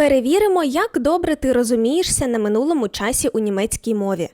Перевіримо, як добре ти розумієшся на минулому часі у німецькій мові.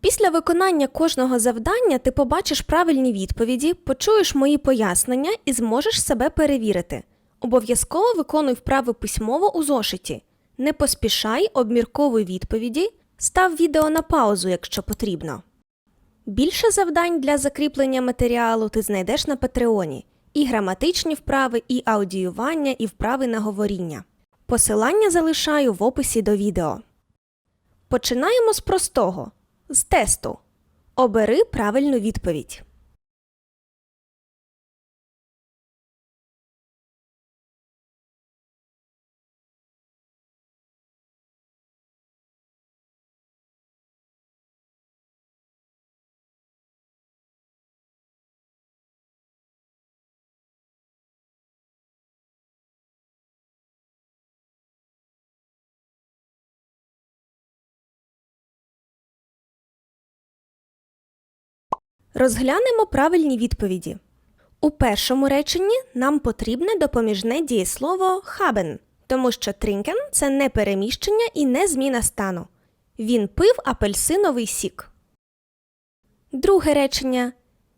Після виконання кожного завдання ти побачиш правильні відповіді, почуєш мої пояснення і зможеш себе перевірити. Обов'язково виконуй вправи письмово у зошиті. Не поспішай, обмірковуй відповіді, став відео на паузу, якщо потрібно. Більше завдань для закріплення матеріалу ти знайдеш на Патреоні і граматичні вправи, і аудіювання, і вправи на говоріння. Посилання залишаю в описі до відео. Починаємо з простого з тесту. Обери правильну відповідь. Розглянемо правильні відповіді. У першому реченні нам потрібне допоміжне дієслово haben, тому що trinken – це не переміщення і не зміна стану. Він пив апельсиновий сік. Друге речення.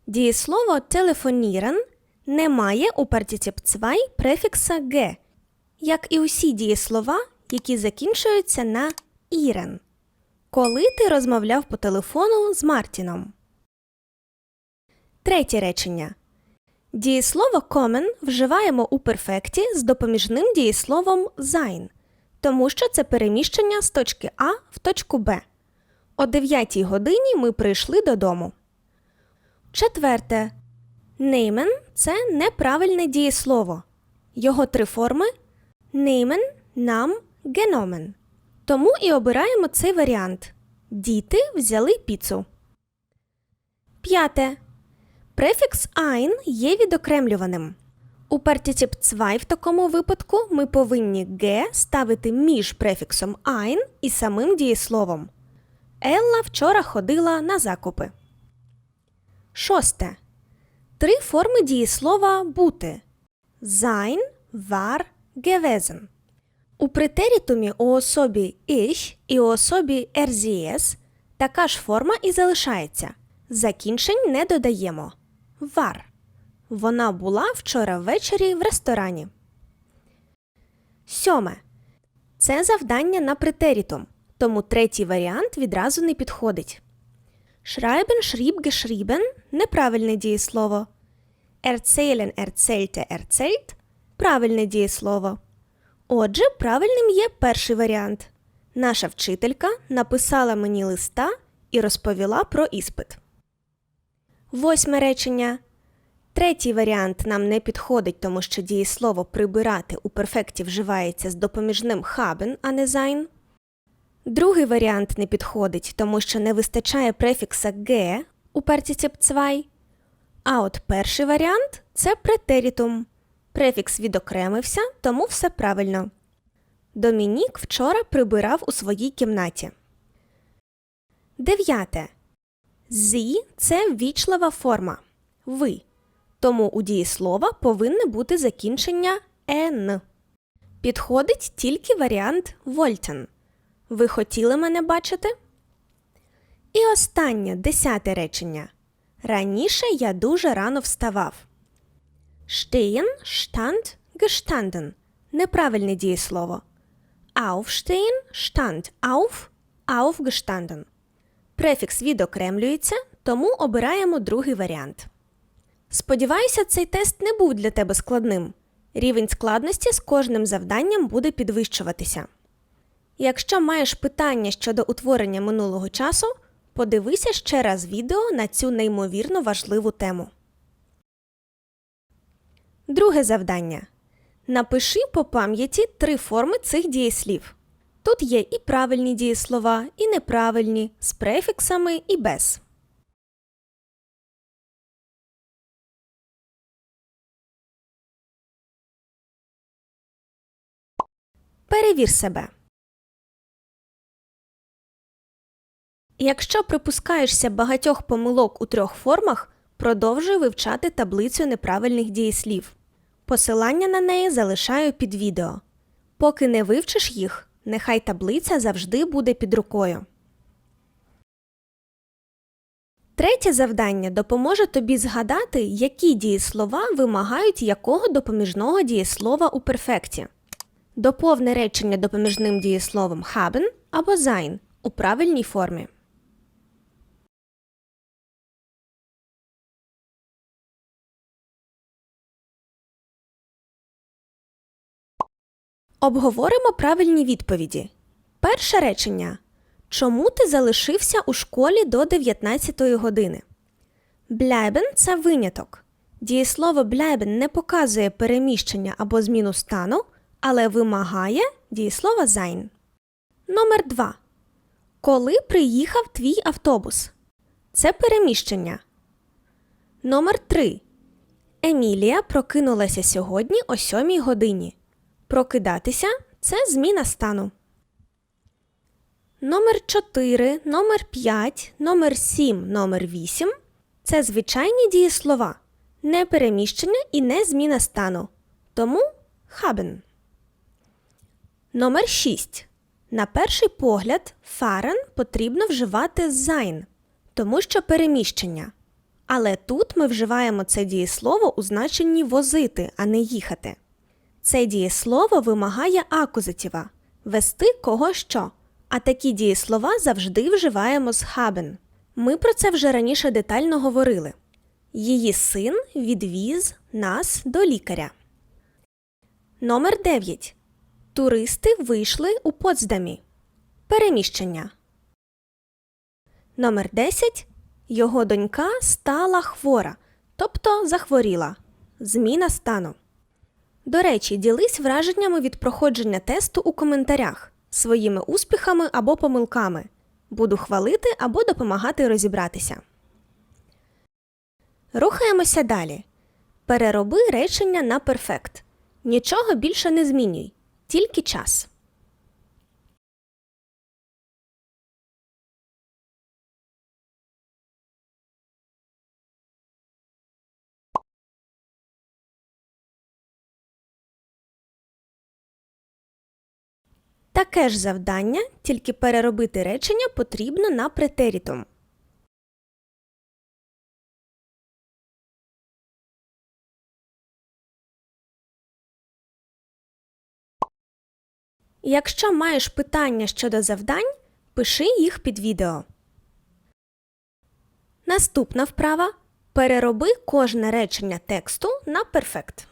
Дієслово telefonieren не має у партіціп 2 префікса «г», як і усі дієслова, які закінчуються на «ірен». Коли ти розмовляв по телефону з Мартіном? Третє речення. Дієслово kommen вживаємо у перфекті з допоміжним дієсловом sein, тому що це переміщення з точки А в точку Б. О 9 годині ми прийшли додому. Четверте. Nehmen – це неправильне дієслово. Його три форми nehmen, нам, genommen. Тому і обираємо цей варіант. Діти взяли піцу. П'яте. Префікс ein є відокремлюваним. У партіціп 2 в такому випадку ми повинні «ге» ставити між префіксом ein і самим дієсловом. Елла вчора ходила на закупи. Шосте. Три форми дієслова бути sein, war, gewesen. У претерітумі у особі ich і у особі RZS така ж форма і залишається. Закінчень не додаємо. Вар. Вона була вчора ввечері в ресторані. Сьоме. Це завдання на претерітум, тому третій варіант відразу не підходить. Schreiben, schrieb, geschrieben – неправильне дієслово. Erzählen, erzählte, erzählt – правильне дієслово. Отже, правильним є перший варіант. Наша вчителька написала мені листа і розповіла про іспит. Восьме речення. Третій варіант нам не підходить, тому що дієслово прибирати у перфекті вживається з допоміжним haben, а не sein. Другий варіант не підходить, тому що не вистачає префікса «ге» у партіціп 2. А от перший варіант це претерітум. Префікс відокремився, тому все правильно. Домінік вчора прибирав у своїй кімнаті. Дев'яте. Зі це ввічлива форма. Ви. Тому у дієслова повинне бути закінчення «н». Підходить тільки варіант «wollten». Ви хотіли мене бачити? І останнє десяте речення. Раніше я дуже рано вставав. Stehen, stand, gestanden. Неправильне дієслово. Aufstehen, stand, auf, aufgestanden. Префікс відокремлюється, тому обираємо другий варіант. Сподіваюся, цей тест не був для тебе складним. Рівень складності з кожним завданням буде підвищуватися. Якщо маєш питання щодо утворення минулого часу, подивися ще раз відео на цю неймовірно важливу тему. Друге завдання. Напиши по пам'яті три форми цих дієслів. Тут є і правильні дієслова, і неправильні, з префіксами і без. Перевір себе. Якщо припускаєшся багатьох помилок у трьох формах, продовжуй вивчати таблицю неправильних дієслів. Посилання на неї залишаю під відео. Поки не вивчиш їх, нехай таблиця завжди буде під рукою. Третє завдання допоможе тобі згадати, які дієслова вимагають якого допоміжного дієслова у перфекті. Доповни речення допоміжним дієсловом haben або sein у правильній формі. Обговоримо правильні відповіді. Перше речення. Чому ти залишився у школі до 19 години? Bleiben – це виняток. Дієслово bleiben не показує переміщення або зміну стану, але вимагає дієслова sein. Номер 2. Коли приїхав твій автобус? Це переміщення. Номер 3. Емілія прокинулася сьогодні о 7 годині. Прокидатися це зміна стану. Номер 4, номер 5, номер 7, номер 8 це звичайні дієслова, не переміщення і не зміна стану. Тому haben. Номер 6. На перший погляд fahren потрібно вживати sein, тому що переміщення. Але тут ми вживаємо це дієслово у значенні возити, а не їхати. Це дієслово вимагає акузатива вести кого що. А такі дієслова завжди вживаємо з haben. Ми про це вже раніше детально говорили. Її син відвіз нас до лікаря. Номер 9. Туристи вийшли у Потсдамі. Переміщення. Номер 10. Його донька стала хвора, тобто захворіла. Зміна стану. До речі, ділись враженнями від проходження тесту у коментарях своїми успіхами або помилками. Буду хвалити або допомагати розібратися. Рухаємося далі. Перероби речення на перфект. Нічого більше не змінюй. Тільки час. Таке ж завдання, тільки переробити речення потрібно на претерітум. Якщо маєш питання щодо завдань, пиши їх під відео. Наступна вправа. Перероби кожне речення тексту на перфект.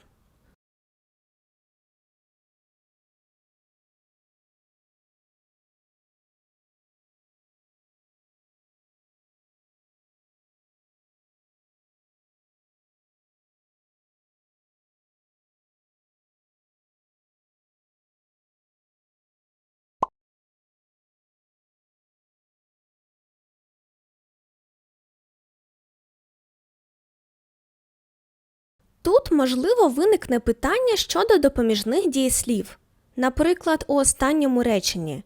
Тут, можливо, виникне питання щодо допоміжних дієслів. Наприклад, у останньому реченні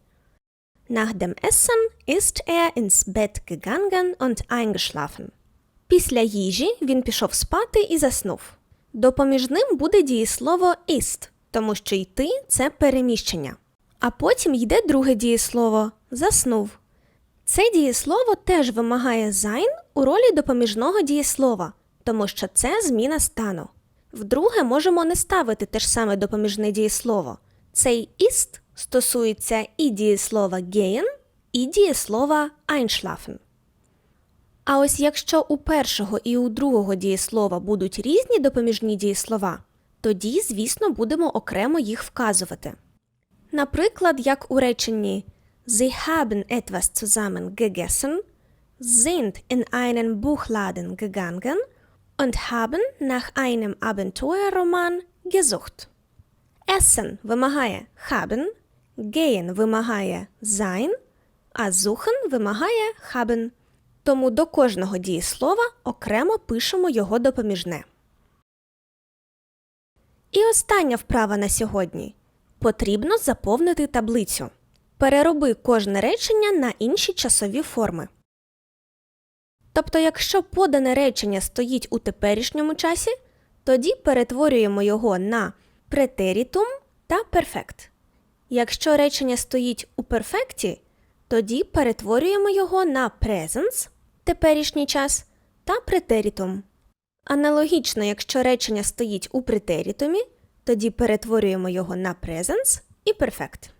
Nach dem Essen ist er ins Bett gegangen und eingeschlafen. Після їжі він пішов спати і заснув. Допоміжним буде дієслово ist, тому що йти це переміщення. А потім йде друге дієслово заснув. Це дієслово теж вимагає sein у ролі допоміжного дієслова, тому що це зміна стану. Вдруге, можемо не ставити те ж саме допоміжне дієслово. Цей ist стосується і дієслова gehen, і дієслова einschlafen. А ось якщо у першого і у другого дієслова будуть різні допоміжні дієслова, тоді, звісно, будемо окремо їх вказувати. Наприклад, як у реченні Sie haben etwas zusammen gegessen, sind in einen Buchladen gegangen und haben nach einem Abenteuerroman gesucht. Essen вимагає haben, gehen вимагає sein, а suchen вимагає haben. Тому до кожного дієслова окремо пишемо його допоміжне. І остання вправа на сьогодні. Потрібно заповнити таблицю. Перероби кожне речення на інші часові форми. Тобто, якщо подане речення стоїть у теперішньому часі, тоді перетворюємо його на претерітум та перфект. Якщо речення стоїть у перфекті, тоді перетворюємо його на presence – теперішній час та претерітум. Аналогічно, якщо речення стоїть у претерітумі, тоді перетворюємо його на presence і perfect.